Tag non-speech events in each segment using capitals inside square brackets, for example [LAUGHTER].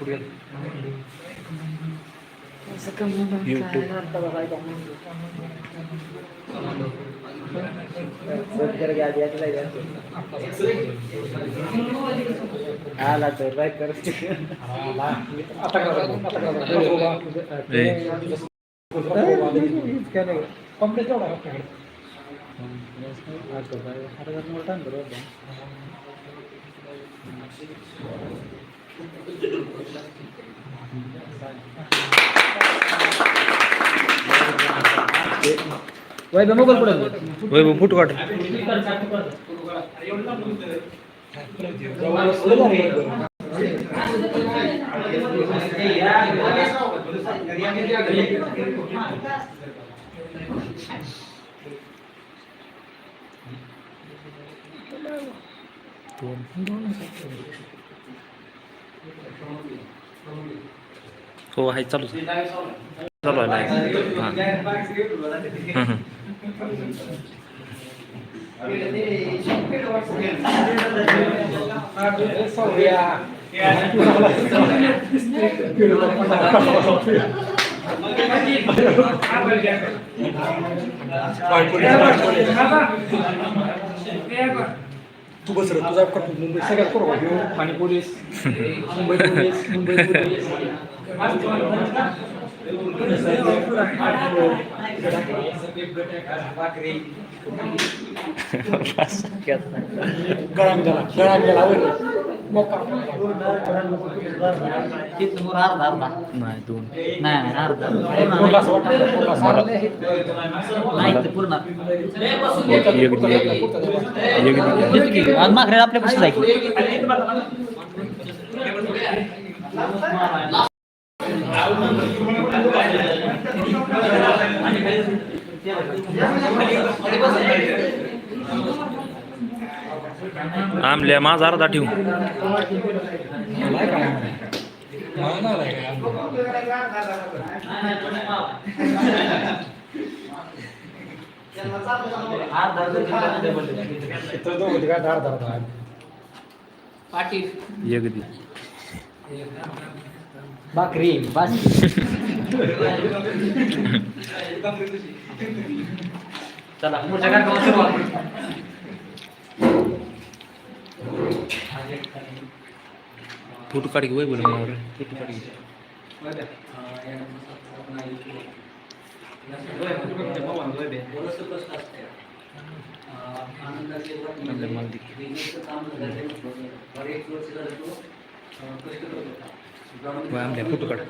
पुढे आला. तर राईट कर? आता वैभव मोबाईल पुढे वैभव फुट काढ हो आहे चालू चालू आहे live. हां. हं, हं. तू बस रे तुझा कट मुंबई सगळ्यात करू घेऊ Thane police Mumbai police Mumbai police गेला नाही दोन. नाही अर्धा. पूर्ण आपल्या जायचे. आमल्या माझा अर्धा ठेवू मला काय मला नाही काय. इथं दोघं होते काय धार धार धार पाटील एक दे. भाकरी बास चला पुढच्या कार्यक्रमाला सुरुवात फुट काढ की वैभव मला फुट काढ की. फोटो काढ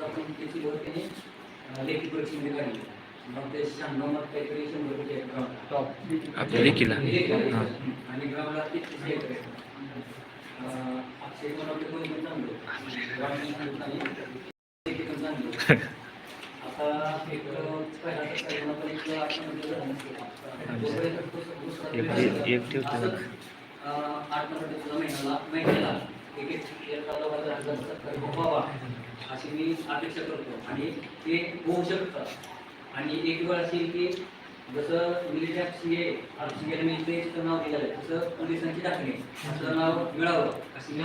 आपल्या हां. आणि ग्रामला आता एक पहिला महिन्याला हजार अशी मी अपेक्षा करतो आणि ते होऊ शकतं आणि एक वेळ असेल की जसं military C A C A मिलिटरीचं नाव दिलेलं आहे. तसं पोलिसांची दाखले असं नाव मिळावं अशी मी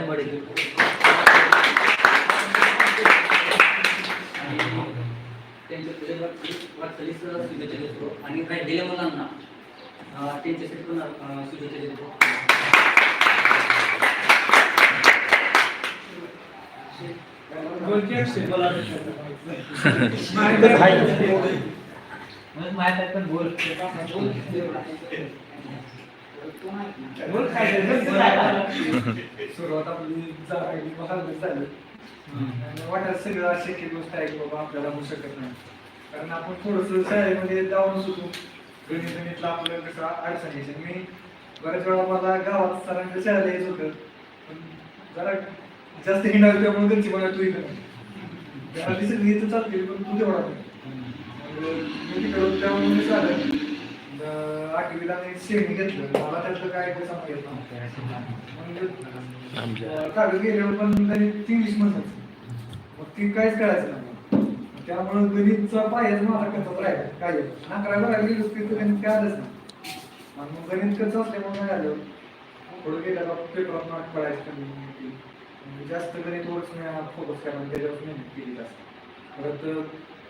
आणि त्यांच्या पुढे वाटचालीस शुभेच्छा देतो. आणि राहिलेल्या मुलांना त्यांच्यासाठी पण शुभेच्छा देतो. [LAUGHS] मग माहीत आहे पण बोल सुरुवात आपली झाली, महाग झाली. आणि वाटत सगळं अशक्य गोष्ट आहे की बाबा आपल्याला होऊ शकत नाही. कारण आपण थोडस शाळेमध्ये जाऊन सुटू. गणित गणितला आपलं कसं अडचण यायची. मी बऱ्याच वेळा मला गावात सरांच्या शाळेला यायचं होतं. पण जरा जास्त हिंडायचं त्यामुळे घरची मला तू इकडं. त्याला दिसेल मी इथं चालते पण तू तेवढा नाही. मग मी तिकडे होतो त्यामुळे मी आठवीला मी शेणी घेतलं मला त्यातलं काय ते समजा येत नव्हतं आमच्या कागद गेल्यावर पण गणित इंग्लिश म्हणतात मग ती काहीच कळायचं नाही मग त्यामुळं गणितचा पायाच माझा कथाच राहिला काय अकरा बारावी गेलो की तो गणित काय आलंच नाही आणि मग गणित कसं असल्यामुळे काय आलं पुढे गेल्याला पेपरात मार्क पडायचं कमी जास्त गणित जास्त गणितवरच फोकस करा त्याच्यावर मेहनत केली जास्त परत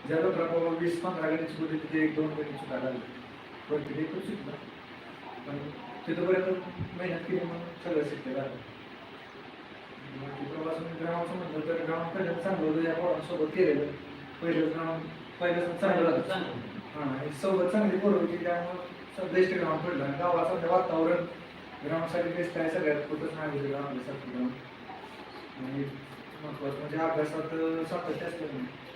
ज्या लोकांना वीस पंधरा गणित शिकवले तिथे एक दोन गणित सुद्धा लागले पण तिथे खूप शिकलं पण तिथपर्यंत मेहनत केली म्हणून सगळं शिकले झालं. बाकी प्रवास ग्रामाचं म्हटलं तर ग्राउंड पहिलं चांगलं होतं या पोरांसोबत केलेलं. पहिलं ग्राउंड पहिलं चांगलं झालं. हां आणि सोबत चांगली पोरं होती त्यामुळं बेस्ट ग्राउंड पडलं. गावाचं ते वातावरण ग्राउंडसाठी बेस्ट आहे सगळ्यात कुठंच नाही होतं ग्राउंडसाठी ग्राउंड आणि महत्वाचं म्हणजे अभ्यासात सातत्य असलं नाही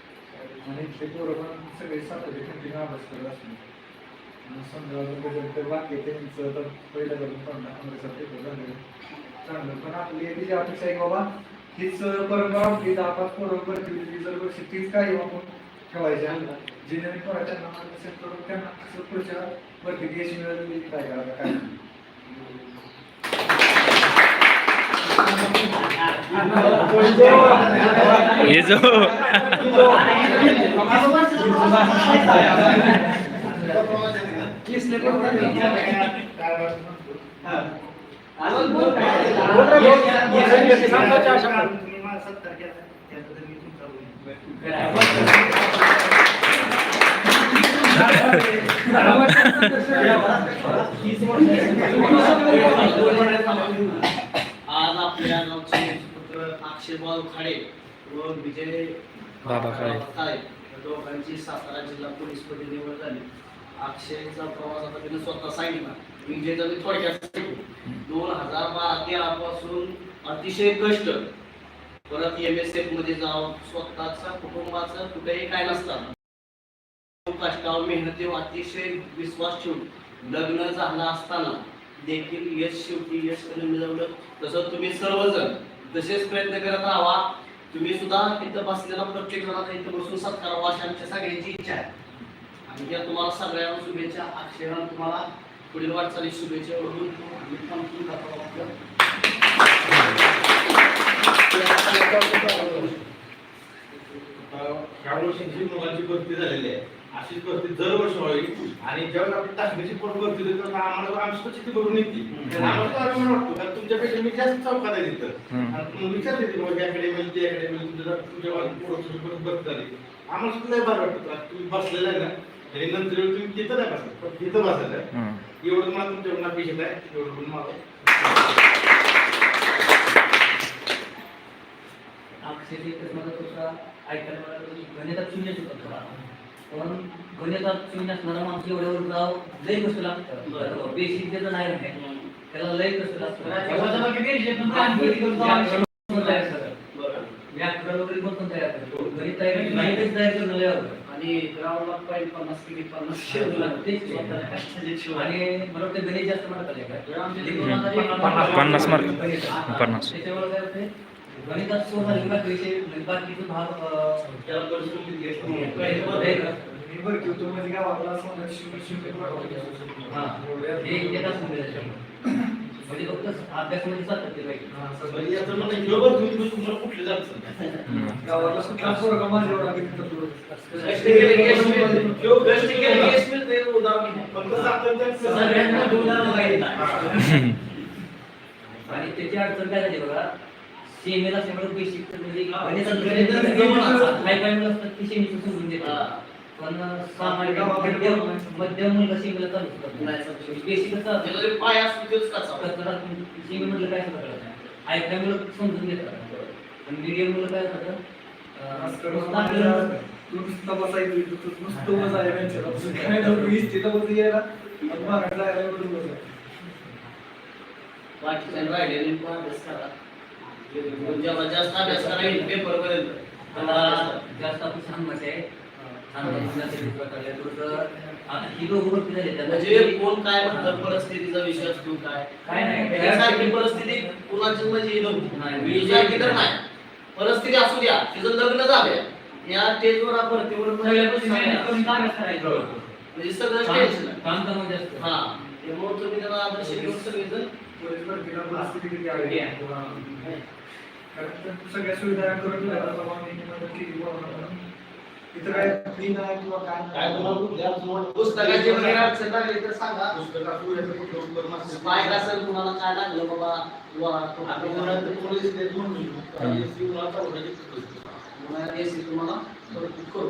आणि ते पोरं पण सगळे सातत्य कंटिन्यू अभ्यास करत असले समजा बदल तर वाक्य त्यांचं तर पहिलं करून पंधरा पंधरा पेपर झाले. चांगलं. पण आपली याची अपेक्षा आहे बाबा हीच परंपरा होती दहा पाच पोरं भरती जर वर्षी तीच काही आपण ठेवायची जे नवीन पोरं त्यांना मार्गदर्शन करून त्यांना असं पुढच्या भरती यश मिळाली काय करायला काय ये जो आज आपल्या अक्षयबाब खाडे व विजय बाबा खाडे. दोघांची सातारा जिल्हा पोलीसमध्ये निवड झाली. अक्षयचा प्रवास आता त्याने स्वतः सांगितला. विजयचा मी थोडक्यात. दोन हजार बारा तेरा पासून अतिशय कष्ट. परत एम एस एफमध्ये जाऊन स्वतःचा कुटुंबाचं कुठेही काय नसताना. कष्टावर मेहनतीवर अतिशय विश्वास ठेवून लग्न झालं असताना देखील यश शेवटी यश मिळवलं. तसं तुम्ही सर्वजण तसेच प्रयत्न करत राहा तुम्ही सुद्धा इथं बसलेला प्रत्येक जणांना इथं बसून सत्कार अशी आमच्या सगळ्यांची इच्छा आहे आणि त्या तुम्हाला सगळ्यांना शुभेच्छा अक्षरांना तुम्हाला पुढील वाटचाली शुभेच्छा ओढून आम्ही थांबून जातो आपलं. ह्या वर्षी मुलांची भरती झालेली आहे अशीच भरती दरवर्षी व्हावी आणि ज्यावेळेस आपली ताकदीची पण होते तर आम्हाला आमची स्थिती बघून येते तर आम्हाला तर अभिमान वाटतो. कारण तुमच्यापेक्षा मी जास्त चौकात आहे तिथं. हम्म. आणि मग विचारते की बाबा अकॅडमी ती अकॅडमी तुमच्या तुमच्या पोरं तुमची पण भरती झाली आम्हाला सुद्धा लय बरं वाटतं. तुम्ही बसलेला आहे ना आणि नंतर येऊन तुम्ही तिथं नाही बसत पण तिथं हम्म. एवढं मला तुमच्याकडून अपेक्षित आहे एवढं पण मला तुझा ऐकायला मला तो गणितात शून्य होता थोडा. पण गणितात शून्य असणारा माणूस एवढ्यावर जाव लय कष्ट लागतं बेसिक त्याचं नाही राहत. त्याला लय लागतं व्याकरण तयार करा. बरं. व्याकरण वगैरे पण पण तयार करतो गणित तयार तयार करणं लय. आणि ग्राउंडला पाहिजे पन्नास किती पन्नास आणि मला वाटतं गणित जास्त मार्क आले काय पन्नास- पन्नास मार्क. पन्नास. त्याच्यावर काय होते म्हणजे फक्त अभ्यासामध्ये सातत्य पाहिजे याचं म्हणणं बरोबर तुम्ही तुम्ही तुम्हाला कुठले जायचं. गावाला सुद्धा आणि त्याची अडचण काय झाली बघा सेमीला सगळं म्हणजे असतात. असतात की सेमीचं सोडून हा. देतात पण सामान्य मध्यम मध्यम मुलं सेमीला चालू नाही चालू शकत. बेसिकच पाय असतो तेच सेमी काय मुलं समजून घेतात. पण मीडियम मुलं काय करतात? करून नुसतं बसायचं नुसतं नको, वीस तिथं बसून यायला. आणि मागं जायला एवढं बसायचं. बाकीच्या राहिलेले पण अभ्यास करा. जेव्हा जास्त अभ्यास करा पेपर पर्यंत जास्त आपण मजा आहे. ही म्हणजे कोण काय म्हणतं परिस्थितीचा विषय असतो काय? काय नाही. त्यासारखी परिस्थिती कुणाची म्हणजे ही नाही. विचार तर नाही. परिस्थिती असू द्या. तिचं लग्न झालं या स्टेजवर आपण करायचं. म्हणजे सगळं असतं. हा. त्यामुळे तुम्ही त्याला आदर्श घेऊन सगळेजण पोलीस सगळ्या सुविधा करून काय फी नाही किंवा काय काय पुस्तकाची वगैरे अडचण लागली तर सांगा पुस्तकात वगैरे असेल. कुणाला काय लागलं बाबा वा- तर पोलीस देत म्हणून तुम्हाला करू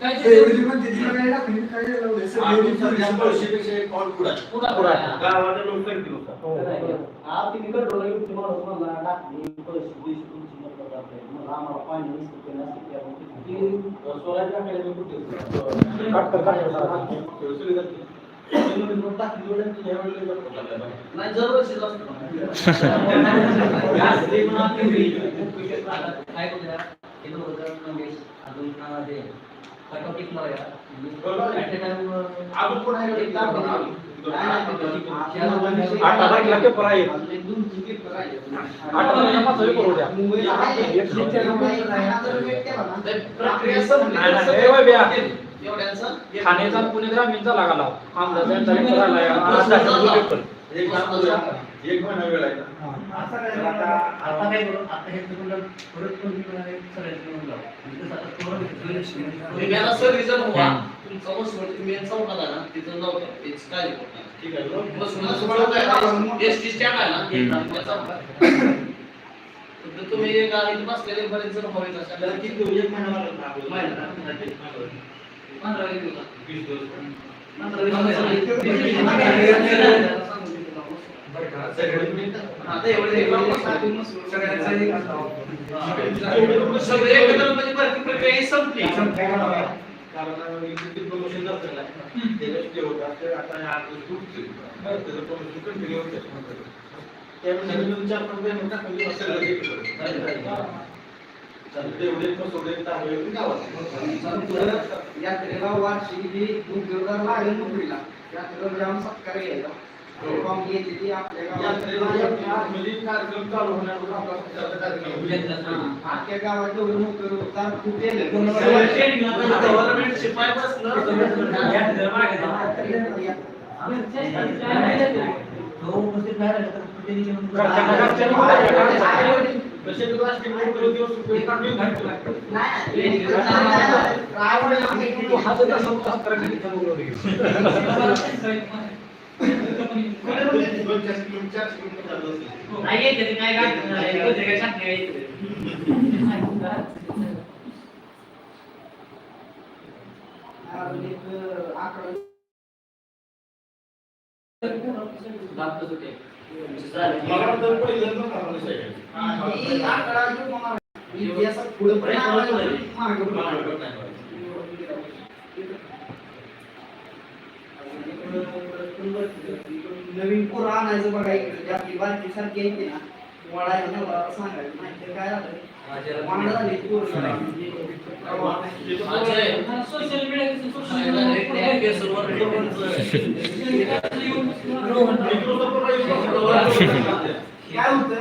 पण एवढी काय काय. हा पाणी नसतं ते नसतं ते आपण किती स्वराज्य अकॅडमी कुठे होती? काटकर, काटकर, काटकर. सुविधा केली. त्याच्यामध्ये मग टाकली एवढ्या की ह्या वेळेला जास्त झालं आहे. नाही हे म्हणजे हे हे ठाणेचा पुणे ग्रामीणचा लागला आमदार एक काम करूया. एक महिना वेळ आहे ना. आता काय आता आता- काय करू आता हे तुम्हाला परत कोणी कोणाला सगळ्यांनी मिळून लावू. म्हणजे आता सर्विजन व्हा तुमचा मसूर मेन चौकात आहे ना तिथं जाऊ करू नका. ठीक आहे चौक ना, एसटी स्टँड आहे ना. तर तुम्ही एक इथे बसलेले बरेच जण हवे असेल किती दिवस? एक महिना लागेल ना आपल्याला? महिना. पंधरा वीस दिवस. पंधरा वीस? सगळे. हा, एकत्र म्हणजे भरती प्रक्रिया ही संपली हे हे. यात्रेला वार्षिक जी उद्योगदार लागेल नोकरीला यात्रेला जाऊन सत्कार घ्यायचा म्हणजे उपस्थित नाही राहिला तर. नाही येते काय काय तर पुढे नवीन पोरं आणायचं बघा इकडे आपली बारकी सारखी येते ना वडायला नवरा सांगायचं. नाही तर काय झालं? वांड झाली पोरं. सोशल मीडिया [LAUGHS] काय होतं?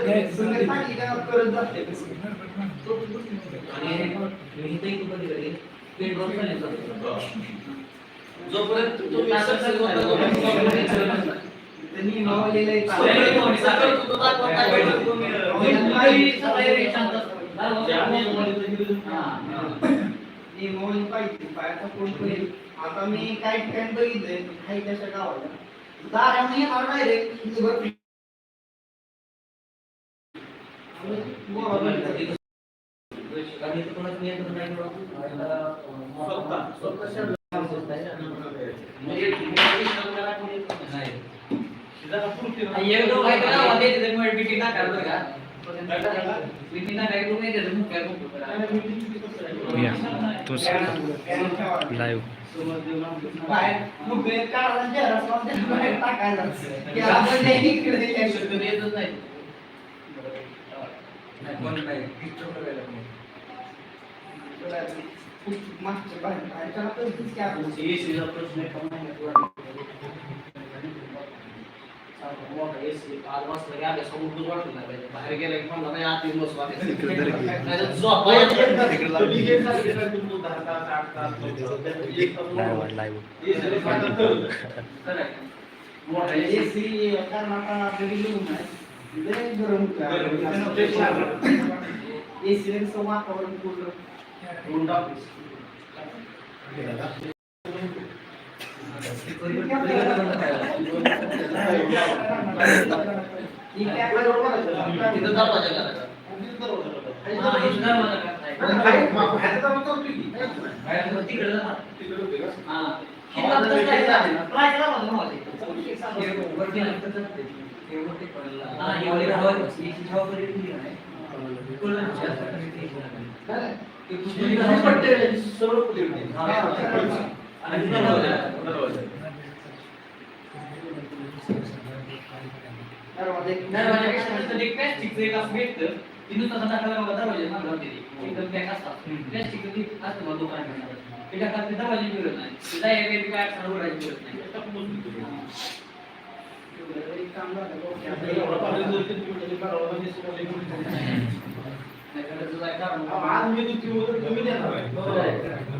जोपर्यंत तुम्ही होता. त्यांनी काय पाहिजे. ही पायाचा. आता मी काही ठिकाणी बघितलंय काही त्याच्या गावाला दाराने येणार डायरेक्ट ये तो भाई बना वाले इधर में मीटिंग ना कर देगा मीटिंग ना कर दूँगा इधर में कर दूँगा या तो लाइव मागच्या बाहेर काय करतो मोठा एसी आवाज लगे आले समोर दूध वाटून नाही बाहेर गेला की मोठा एसी गरम एसी वातावरण पूर्ण. सर्व आज मी तुम्ही देणार आहे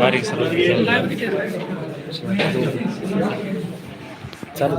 बारीक चालू चालू